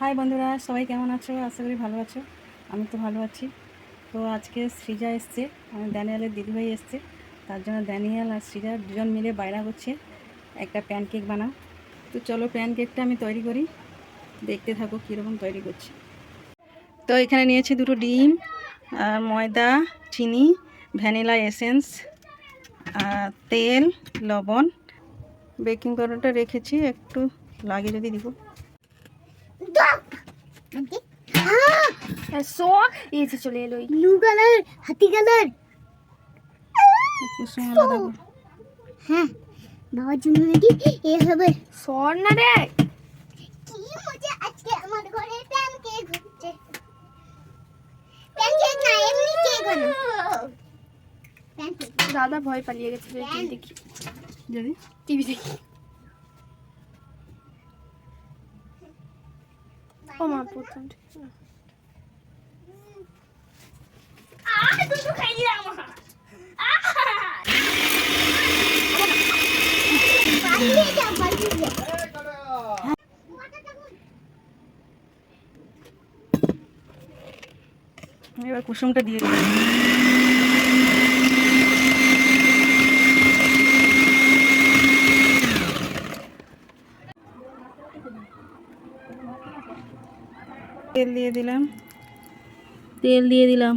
High বন্ধুরা, সবাই কেমন আছো? আশা করি ভালো আছো। আমি তো ভালো আছি। তো আজকে সৃজা এসছে, আমার ড্যানিয়েলের দিদিভাই এসছে। তার জন্য ড্যানিয়েল আর সৃজা দুজন মিলে বাইরা করছে একটা প্যানকেক বানাও। তো চলো প্যানকেকটা আমি তৈরি করি। দেখতে থাকো কীরকম তৈরি করছি। তো এখানে নিয়েছি দুটো ডিম, আর ময়দা, চিনি, ভ্যানিলা এসেন্স, আর তেল, লবণ। বেকিং পাউডারটা রেখেছি, একটু লাগে যদি দিব। সো এই যে চলে এলো ব্লু কালার হাতি কালার কুসুম আলাদা করে। হ্যাঁ বাবার জন্য নাকি এ হবে সর না রে কি মজা আজকে আমার ঘরে প্যানকেক হচ্ছে প্যানকেক না এমনি কেক বানাও প্যানকেক দাদা ভয় পালিয়ে গেছে টিভি দেখি যদি টিভি দেখি ও মা প্রথম পালিয়ে যা এবার কুসুমটা দিয়ে দিই। তেল দিয়ে দিলাম। তেল দিয়ে দিলাম।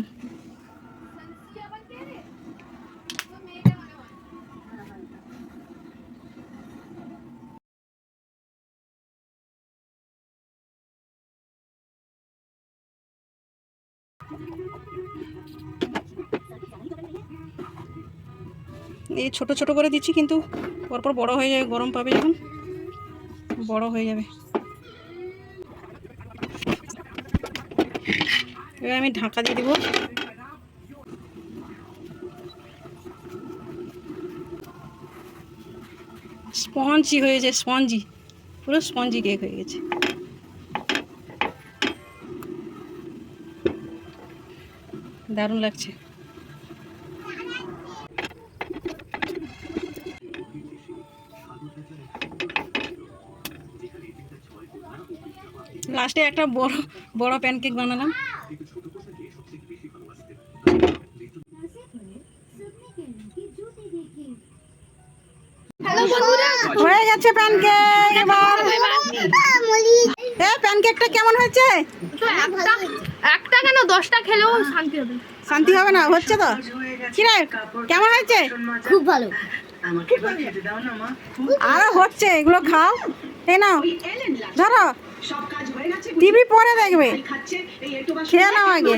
এই ছোট ছোট করে দিচ্ছি কিন্তু পরপর বড় হয়ে যাবে গরম পাবে যখন বড় হয়ে যাবে। এবার আমি ঢাকা দিয়ে দিব। স্পঞ্জি হয়েছে স্পঞ্জি। পুরো স্পঞ্জি কেক হয়ে গেছে। দারুণ লাগছে। লাস্টে একটা বড় বড় প্যানকেক বানালাম। হয়ে গেছে প্যানকেক এবার। এ প্যানকেকটা কেমন হয়েছে? একটা একটা কেন দশটা খেলেও শান্তি হবে। শান্তি হবে না হচ্ছে তো? কিরে কেমন হয়েছে? খুব ভালো। আরও হচ্ছে এগুলো খাও। এই নাও। ধরো। টিভি পরে দেখবে। খেয়ে নাও আগে।